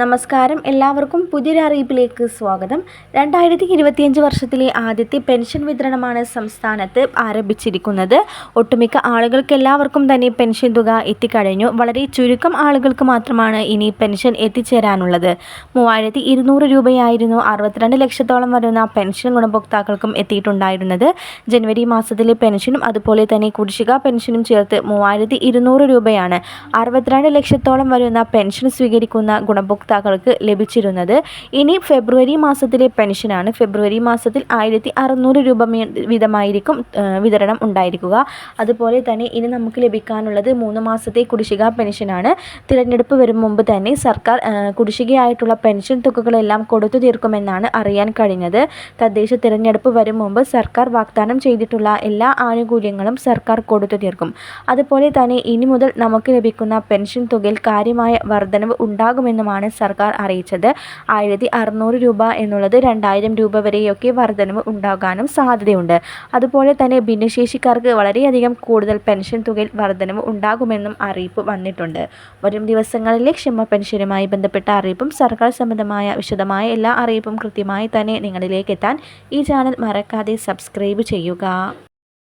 നമസ്കാരം. എല്ലാവർക്കും പുതിയൊരു അറിയിപ്പിലേക്ക് സ്വാഗതം. രണ്ടായിരത്തി ഇരുപത്തിയഞ്ച് വർഷത്തിലെ ആദ്യത്തെ പെൻഷൻ വിതരണമാണ് സംസ്ഥാനത്ത് ആരംഭിച്ചിരിക്കുന്നത്. ഒട്ടുമിക്ക ആളുകൾക്ക് എല്ലാവർക്കും തന്നെ പെൻഷൻ തുക എത്തിക്കഴിഞ്ഞു. വളരെ ചുരുക്കം ആളുകൾക്ക് മാത്രമാണ് ഇനി പെൻഷൻ എത്തിച്ചേരാനുള്ളത്. മൂവായിരത്തി ഇരുന്നൂറ് രൂപയായിരുന്നു അറുപത്തിരണ്ട് ലക്ഷത്തോളം വരുന്ന പെൻഷൻ ഗുണഭോക്താക്കൾക്കും എത്തിയിട്ടുണ്ടായിരുന്നത്. ജനുവരി മാസത്തിലെ പെൻഷനും അതുപോലെ തന്നെ കുടിശ്ശിക പെൻഷനും ചേർത്ത് മൂവായിരത്തി രൂപയാണ് അറുപത്തിരണ്ട് ലക്ഷത്തോളം വരുന്ന പെൻഷൻ സ്വീകരിക്കുന്ന ഗുണഭോക്താക്കൾ ഗുണഭോക്താക്കൾക്ക് ലഭിച്ചിരുന്നത്. ഇനി ഫെബ്രുവരി മാസത്തിലെ പെൻഷനാണ്. ഫെബ്രുവരി മാസത്തിൽ ആയിരത്തി അറുന്നൂറ് രൂപ വീതമായിരിക്കും വിതരണം ഉണ്ടായിരിക്കുക. അതുപോലെ തന്നെ ഇനി നമുക്ക് ലഭിക്കാനുള്ളത് മൂന്ന് മാസത്തെ കുടിശ്ശിക പെൻഷനാണ്. തിരഞ്ഞെടുപ്പ് വരും മുമ്പ് തന്നെ സർക്കാർ കുടിശ്ശികയായിട്ടുള്ള പെൻഷൻ തുകകളെല്ലാം കൊടുത്തു തീർക്കുമെന്നാണ് അറിയാൻ കഴിഞ്ഞത്. തദ്ദേശ തിരഞ്ഞെടുപ്പ് വരും മുമ്പ് സർക്കാർ വാഗ്ദാനം ചെയ്തിട്ടുള്ള എല്ലാ ആനുകൂല്യങ്ങളും സർക്കാർ കൊടുത്തു തീർക്കും. അതുപോലെ തന്നെ ഇനി മുതൽ നമുക്ക് ലഭിക്കുന്ന പെൻഷൻ തുകയിൽ കാര്യമായ വർധനവ് ഉണ്ടാകുമെന്നുമാണ് സർക്കാർ അറിയിച്ചത്. ആയിരത്തി അറുന്നൂറ് രൂപ എന്നുള്ളത് രണ്ടായിരം രൂപ വരെയൊക്കെ വർധനവ് ഉണ്ടാകാനും സാധ്യതയുണ്ട്. അതുപോലെ തന്നെ ഭിന്നശേഷിക്കാർക്ക് വളരെയധികം കൂടുതൽ പെൻഷൻ തുകയിൽ വർധനവ് ഉണ്ടാകുമെന്നും അറിയിപ്പ് വന്നിട്ടുണ്ട്. വരും ദിവസങ്ങളിലെ ക്ഷമ പെൻഷനുമായി ബന്ധപ്പെട്ട അറിയിപ്പും സർക്കാർ സംബന്ധമായ വിശദമായ എല്ലാ അറിയിപ്പും കൃത്യമായി തന്നെ നിങ്ങളിലേക്ക് എത്താൻ ഈ ചാനൽ മറക്കാതെ സബ്സ്ക്രൈബ് ചെയ്യുക.